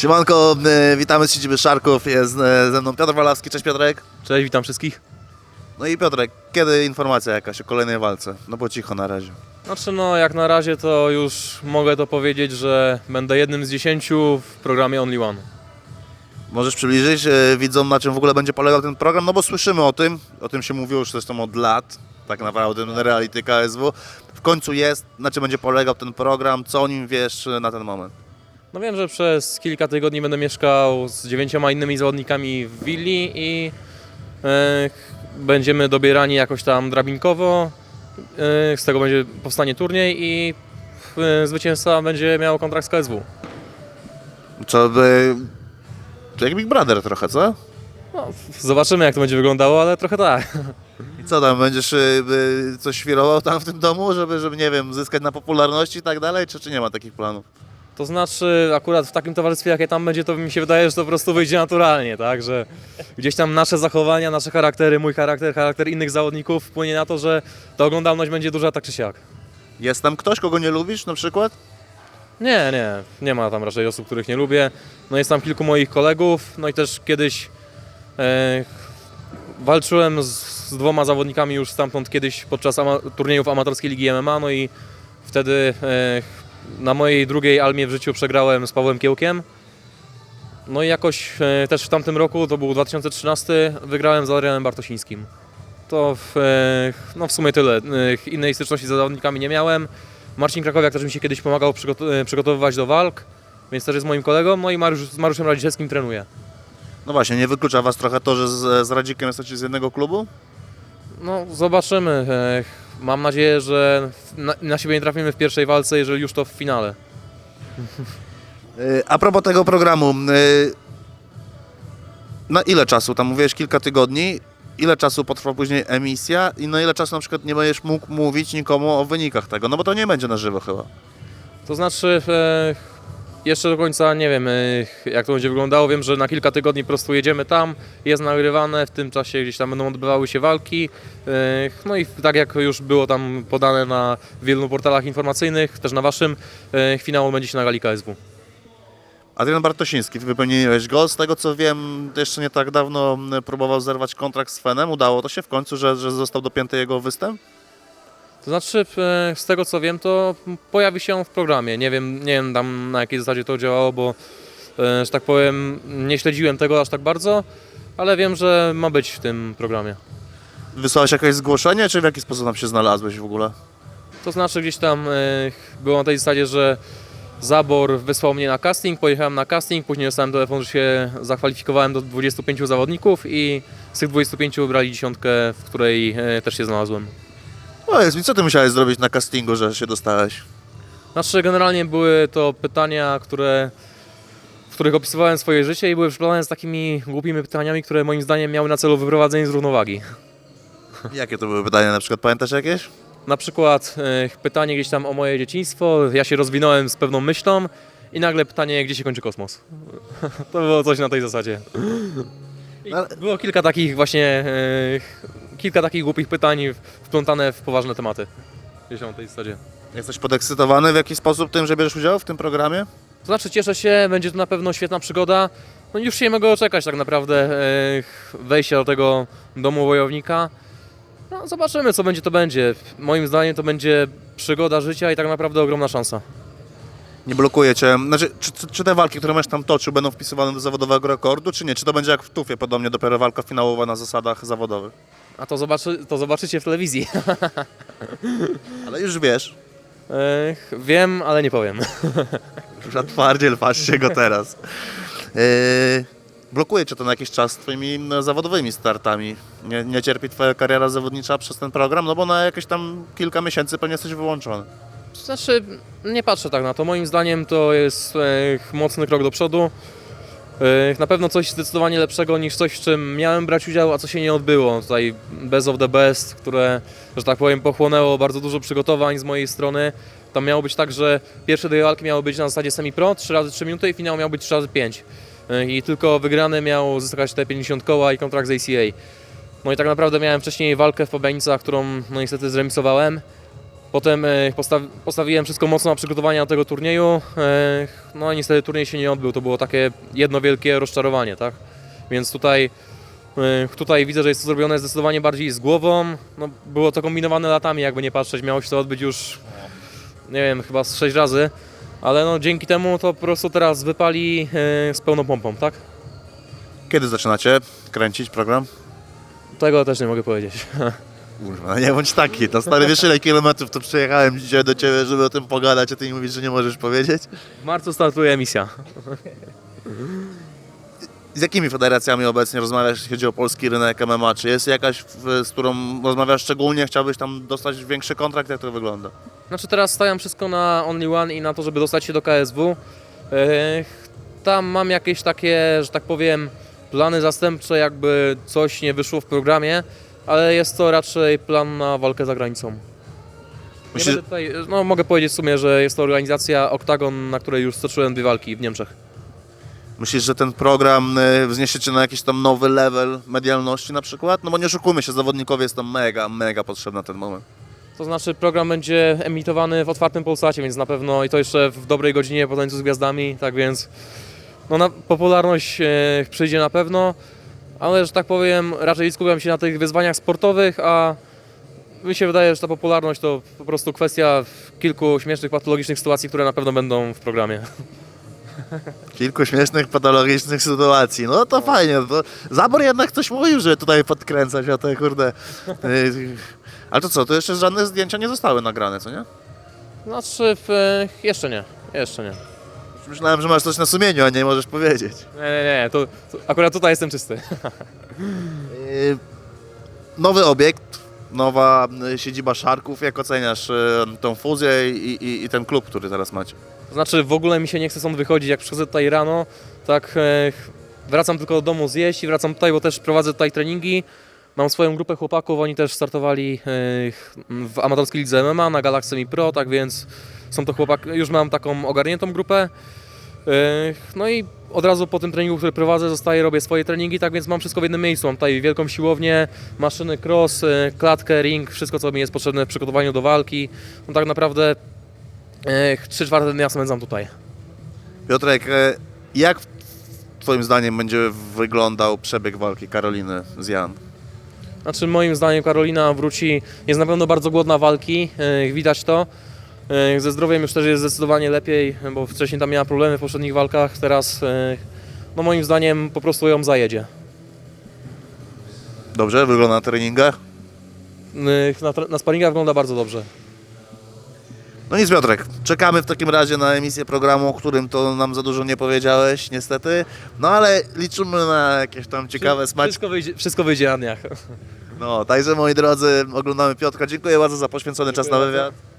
Siemanko, e, witamy z siedziby Szarków, jest e, ze mną Piotr Walawski, cześć Piotrek. Cześć, witam wszystkich. No i Piotrek, kiedy informacja jakaś o kolejnej walce? No bo cicho na razie. Znaczy no, jak na razie to już mogę to powiedzieć, że będę jednym z dziesięciu w programie Only One. Możesz przybliżyć e, widzom, na czym w ogóle będzie polegał ten program? No bo słyszymy o tym, o tym się mówiło już zresztą od lat, tak naprawdę, ten reality KSW. W końcu jest, na czym będzie polegał ten program, co o nim wiesz na ten moment? No wiem, że przez kilka tygodni będę mieszkał z dziewięcioma innymi zawodnikami w willi i e, będziemy dobierani jakoś tam drabinkowo. E, z tego będzie powstanie turniej i e, zwycięzca będzie miał kontrakt z KSW. Co by... To jak Big Brother trochę, co? No, zobaczymy jak to będzie wyglądało, ale trochę tak. I co tam, będziesz coś świrował tam w tym domu, żeby, żeby nie wiem, zyskać na popularności i tak dalej, czy, czy nie ma takich planów? To znaczy, akurat w takim towarzystwie, jakie tam będzie, to mi się wydaje, że to po prostu wyjdzie naturalnie, tak? Że gdzieś tam nasze zachowania, nasze charaktery, mój charakter, charakter innych zawodników wpłynie na to, że ta oglądalność będzie duża tak czy siak. Jest tam ktoś, kogo nie lubisz na przykład? Nie, nie, nie ma tam raczej osób, których nie lubię. No jest tam kilku moich kolegów, no i też kiedyś e, walczyłem z, z dwoma zawodnikami już stamtąd kiedyś podczas ama turniejów amatorskiej ligi MMA, no i wtedy e, na mojej drugiej almie w życiu przegrałem z Pawłem Kiełkiem. No i jakoś e, też w tamtym roku, to był 2013, wygrałem z Adrianem Bartosińskim. To w, e, no w sumie tyle. E, Innej styczności z zawodnikami nie miałem. Marcin Krakowiak też mi się kiedyś pomagał przygot- e, przygotowywać do walk, więc też jest moim kolegą. No i Mariusz, z Mariuszem Radziszewskim trenuję. No właśnie, nie wyklucza was trochę to, że z, z Radzikiem jesteście z jednego klubu? No zobaczymy. E, Mam nadzieję, że na, na siebie nie trafimy w pierwszej walce, jeżeli już to w finale. Yy, A propos tego programu, yy, na ile czasu? Tam mówiłeś kilka tygodni. Ile czasu potrwa później emisja i na ile czasu na przykład nie będziesz mógł mówić nikomu o wynikach tego? No bo to nie będzie na żywo chyba. To znaczy, e, jeszcze do końca nie wiem, e, jak to będzie wyglądało. Wiem, że na kilka tygodni po prostu jedziemy tam, jest nagrywane, w tym czasie gdzieś tam będą odbywały się walki. E, no i tak jak już było tam podane na wielu portalach informacyjnych, też na waszym, e, finał będzie się na gali KSW. Adrian Bartosiński, ty wypełniłeś go. Z tego co wiem, jeszcze nie tak dawno próbował zerwać kontrakt z Fenem. Udało to się w końcu, że, że został dopięty jego występ? To znaczy, e, z tego co wiem, to pojawi się on w programie. Nie wiem, nie wiem tam na jakiej zasadzie to działało, bo, e, że tak powiem, nie śledziłem tego aż tak bardzo, ale wiem, że ma być w tym programie. Wysłałeś jakieś zgłoszenie, czy w jaki sposób tam się znalazłeś w ogóle? To znaczy gdzieś tam e, było na tej zasadzie, że Zabor wysłał mnie na casting, pojechałem na casting, później dostałem telefon, że się zakwalifikowałem do 25 zawodników i z tych 25 wybrali dziesiątkę, w której też się znalazłem. Powiedz mi, co ty musiałeś zrobić na castingu, że się dostałeś? Znaczy generalnie były to pytania, które, w których opisywałem swoje życie i były przypadane z takimi głupimi pytaniami, które moim zdaniem miały na celu wyprowadzenie z równowagi. Jakie to były pytania? Na przykład pamiętasz jakieś? Na przykład e, pytanie gdzieś tam o moje dzieciństwo, ja się rozwinąłem z pewną myślą i nagle pytanie, gdzie się kończy kosmos. To było coś na tej zasadzie. I Ale- było kilka takich właśnie, e, kilka takich głupich pytań wplątane w poważne tematy. Gdzieś na tej zasadzie. Jesteś podekscytowany w jakiś sposób tym, że bierzesz udział w tym programie? To znaczy cieszę się, będzie to na pewno świetna przygoda. No już się nie mogę czekać tak naprawdę e, wejścia do tego domu wojownika. No, zobaczymy co będzie to będzie. Moim zdaniem to będzie przygoda życia i tak naprawdę ogromna szansa. Nie blokuje cię. Znaczy, czy, czy- czy te walki, które masz tam toczył, będą wpisywane do zawodowego rekordu, czy nie? Czy to będzie jak w tufie podobnie, dopiero walka finałowa na zasadach zawodowych? A to, zobaczy, to zobaczycie w telewizji. Ale już wiesz. E, wiem, ale nie powiem. Że twardziel, patrzcie go teraz. Yy, blokuje cię to na jakiś czas z twoimi no, zawodowymi startami. Nie, nie cierpi twoja kariera zawodnicza przez ten program, no bo na jakieś tam kilka miesięcy pewnie jesteś wyłączony. Znaczy, nie patrzę tak na to. Moim zdaniem to jest e, mocny krok do przodu. E, na pewno coś zdecydowanie lepszego niż coś, w czym miałem brać udział, a co się nie odbyło. Tutaj Best of the Best, które, że tak powiem, pochłonęło bardzo dużo przygotowań z mojej strony. Tam miało być tak, że pierwsze dwie walki miały być na zasadzie semi-pro, 3 razy 3 minuty i finał miał być 3 razy 5. E, I tylko wygrany miał zyskać te 50 koła i kontrakt z ACA. No i tak naprawdę miałem wcześniej walkę w Pobienicach, którą no niestety zremisowałem. Potem e, postawi, postawiłem wszystko mocno na przygotowanie do tego turnieju. E, no i niestety turniej się nie odbył. To było takie jedno wielkie rozczarowanie, tak? Więc tutaj, e, tutaj widzę, że jest to zrobione zdecydowanie bardziej z głową. No, było to kombinowane latami, jakby nie patrzeć. Miało się to odbyć już, nie wiem, chyba z sześć razy. Ale no, dzięki temu to po prostu teraz wypali z pełną pompą, tak? Kiedy zaczynacie kręcić program? Tego też nie mogę powiedzieć. Kurwa, no nie bądź taki. To stary, wiesz ile kilometrów to przyjechałem dzisiaj do ciebie, żeby o tym pogadać, a ty mi mówisz, że nie możesz powiedzieć? W marcu startuje emisja. Z jakimi federacjami obecnie rozmawiasz, jeśli chodzi o polski rynek MMA? Czy jest jakaś, z którą rozmawiasz szczególnie, chciałbyś tam dostać większy kontrakt? Jak to wygląda? Znaczy teraz stawiam wszystko na Only One i na to, żeby dostać się do KSW. Tam mam jakieś takie, że tak powiem, plany zastępcze, jakby coś nie wyszło w programie, ale jest to raczej plan na walkę za granicą. Nie Myślisz, będę tutaj, no mogę powiedzieć w sumie, że jest to organizacja Octagon, na której już stoczyłem dwie walki w Niemczech. myślisz, że ten program y, wzniesie cię na jakiś tam nowy level medialności na przykład? No bo nie oszukujmy się, zawodnikowi jest to mega, mega potrzebny na ten moment. To znaczy program będzie emitowany w otwartym Polsacie, więc na pewno i to jeszcze w dobrej godzinie po tańcu z gwiazdami, tak więc no, na, popularność e, przyjdzie na pewno, ale że tak powiem raczej skupiam się na tych wyzwaniach sportowych, a mi się wydaje, że ta popularność to po prostu kwestia kilku śmiesznych, patologicznych sytuacji, które na pewno będą w programie. Kilku śmiesznych, patologicznych sytuacji. No to fajnie. To Zabor jednak coś mówił, że tutaj podkręcać o te kurde. y, Ale to co, to jeszcze żadne zdjęcia nie zostały nagrane, co nie? Znaczy w, jeszcze nie, jeszcze nie. Myślałem, że masz coś na sumieniu, a nie możesz powiedzieć. Nie, nie, nie, to, to akurat tutaj jestem czysty. Y, Nowy obiekt, nowa y, siedziba Szarków. Jak oceniasz y, tą fuzję i, i, i ten klub, który teraz macie? To znaczy w ogóle mi się nie chce stąd wychodzić, jak przychodzę tutaj rano, tak e, wracam tylko do domu zjeść i wracam tutaj, bo też prowadzę tutaj treningi. Mam swoją grupę chłopaków, oni też startowali e, w amatorskiej lidze MMA na Galaxy Mi Pro, tak więc są to chłopaki, już mam taką ogarniętą grupę. E, No i od razu po tym treningu, który prowadzę, zostaję, robię swoje treningi, tak więc mam wszystko w jednym miejscu. Mam tutaj wielką siłownię, maszyny cross, e, klatkę, ring, wszystko co mi jest potrzebne w przygotowaniu do walki. No tak naprawdę e, trzy czwarte dnia spędzam tutaj. Piotrek, jak Twoim zdaniem będzie wyglądał przebieg walki Karoliny z Jan? Znaczy moim zdaniem Karolina wróci, jest na pewno bardzo głodna walki, e, widać to. E, Ze zdrowiem już też jest zdecydowanie lepiej, bo wcześniej tam miała problemy w poprzednich walkach, teraz e, no moim zdaniem po prostu ją zajedzie. Dobrze wygląda na treningach? Na, tra- na sparingach wygląda bardzo dobrze. No nic Piotrek, czekamy w takim razie na emisję programu, o którym to nam za dużo nie powiedziałeś niestety, no ale liczymy na jakieś tam ciekawe smaczki. Wszystko wyjdzie, wszystko wyjdzie na dniach. No, także moi drodzy, oglądamy Piotrka, dziękuję bardzo za poświęcony czas na Dziękuję wywiad.